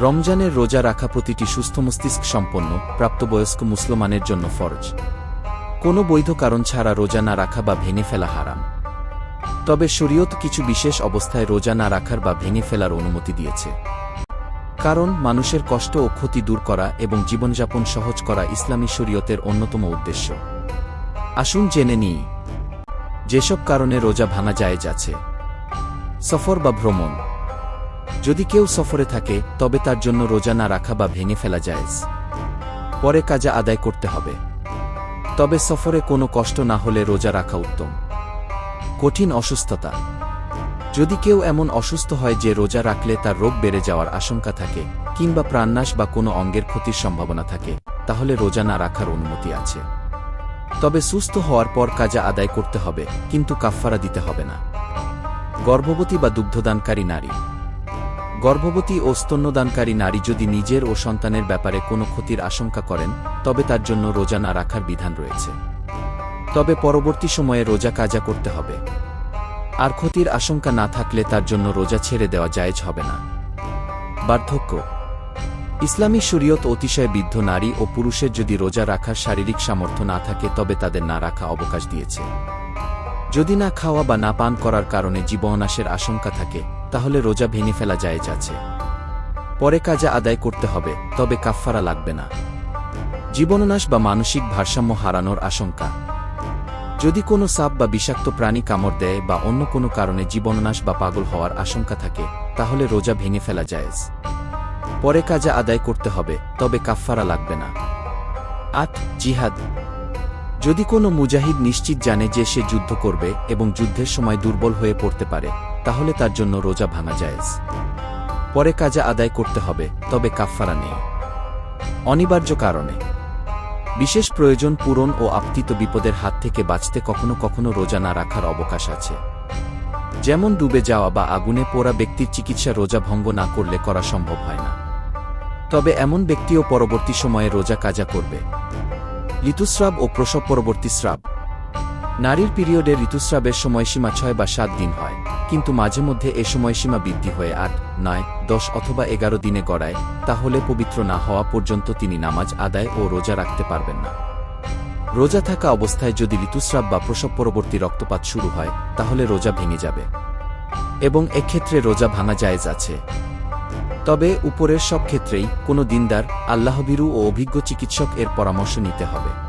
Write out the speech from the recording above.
রমজানের রোজা রাখা প্রতিটি সুস্থ মস্তিষ্ক সম্পন্ন, প্রাপ্তবয়স্ক মুসলমানের জন্য ফরজ। কোনো বৈধ কারণ ছাড়া রোজা না রাখা বা ভেঙে ফেলা হারাম। তবে শরীয়ত কিছু বিশেষ অবস্থায় রোজা না রাখার বা ভেঙে ফেলার অনুমতি দিয়েছে। কারণ, মানুষের কষ্ট ও ক্ষতি দূর করা এবং জীবনযাপন সহজ করা ইসলামী শরীয়তের অন্যতম উদ্দেশ্য। আসুন জেনে নিই, যেসব কারণে রোজা ভাঙা যায় যাচ্ছে সফর বা ভ্রমণ। যদি কেউ সফরে থাকে, তবে তার জন্য রোজা না রাখা বা ভেঙে ফেলা যায় পরে কাজা আদায় করতে হবে। তবে সফরে কোনো কষ্ট না হলে রোজা রাখা উত্তম। কঠিন অসুস্থতা। যদি কেউ এমন অসুস্থ হয় যে রোজা রাখলে তার রোগ বেড়ে যাওয়ার আশঙ্কা থাকে, কিংবা প্রাণনাশ বা কোনো অঙ্গের ক্ষতির সম্ভাবনা থাকে, তাহলে রোজা না রাখার অনুমতি আছে। তবে সুস্থ হওয়ার পর কাজা আদায় করতে হবে, কিন্তু কাফফারা দিতে হবে না। গর্ভবতী বা দুগ্ধদানকারী নারী। গর্ভবতী ও স্তন্যদানকারী নারী যদি নিজের ও সন্তানের ব্যাপারে কোনো ক্ষতির আশঙ্কা করেন, তবে তার জন্য রোজা না রাখার বিধান রয়েছে। তবে পরবর্তী সময়ে রোজা কাজা করতে হবে। আর ক্ষতির আশঙ্কা না থাকলে তার জন্য রোজা ছেড়ে দেওয়া জায়েজ হবে না। বার্ধক্য। ইসলামী শরীয়ত অতিশয় বৃদ্ধ নারী ও পুরুষের যদি রোজা রাখার শারীরিক সামর্থ্য না থাকে, তবে তাদের না রাখা অবকাশ দিয়েছে। যদি না খাওয়া বা না পান করার কারণে জীবনাশের আশঙ্কা থাকে তাহলে রোজা ভেঙে ফেলা যায় যাচ্ছে পরে কাজা আদায় করতে হবে, তবে কাফফারা লাগবে না। জীবননাশ বা মানসিক ভারসাম্য হারানোর আশঙ্কা। যদি কোনো সাপ বা বিষাক্ত প্রাণী কামড় দেয় বা অন্য কোনো কারণে জীবননাশ বা পাগল হওয়ার আশঙ্কা থাকে, তাহলে রোজা ভেঙে ফেলা যায় পরে কাজা আদায় করতে হবে, তবে কাফফারা লাগবে না। আট, জিহাদ। যদি কোনো মুজাহিদ নিশ্চিত জানে যে সে যুদ্ধ করবে এবং যুদ্ধের সময় দুর্বল হয়ে পড়তে পারে তাহলে তার জন্য রোজা ভাঙা জায়েজ। পরে কাজা আদায় করতে হবে, তবে কাফফারা নেই। অনিবার্য কারণে। বিশেষ প্রয়োজন পূরণ ও আপতিত বিপদের হাত থেকে বাঁচতে কখনো কখনো রোজা না রাখার অবকাশ আছে। যেমন ডুবে যাওয়া বা আগুনে পোড়া ব্যক্তির চিকিৎসা রোজা ভঙ্গ না করলে করা সম্ভব হয় না। তবে এমন ব্যক্তিও পরবর্তী সময়ে রোজা কাজা করবে। ঋতুস্রাব ও প্রসব পরবর্তী স্রাব। নারীর পিরিয়ডে ঋতুস্রাবের সময়সীমা ছয় বা সাত দিন হয়। কিন্তু মাঝে মধ্যে এ সময়সীমা বৃদ্ধি হয়ে আট, নয়, দশ অথবা এগারো দিনে গড়ায়, তাহলে পবিত্র না হওয়া পর্যন্ত তিনি নামাজ আদায় ও রোজা রাখতে পারবেন না। রোজা থাকা অবস্থায় যদি ঋতুস্রাব বা প্রসব পরবর্তী রক্তপাত শুরু হয়, তাহলে রোজা ভেঙে যাবে। এবং এক্ষেত্রে রোজা ভাঙা জায়েজ আছে। তবে উপরের সব ক্ষেত্রেই কোনো দিনদার, আল্লাহবিরু ও অভিজ্ঞ চিকিৎসক এর পরামর্শ নিতে হবে।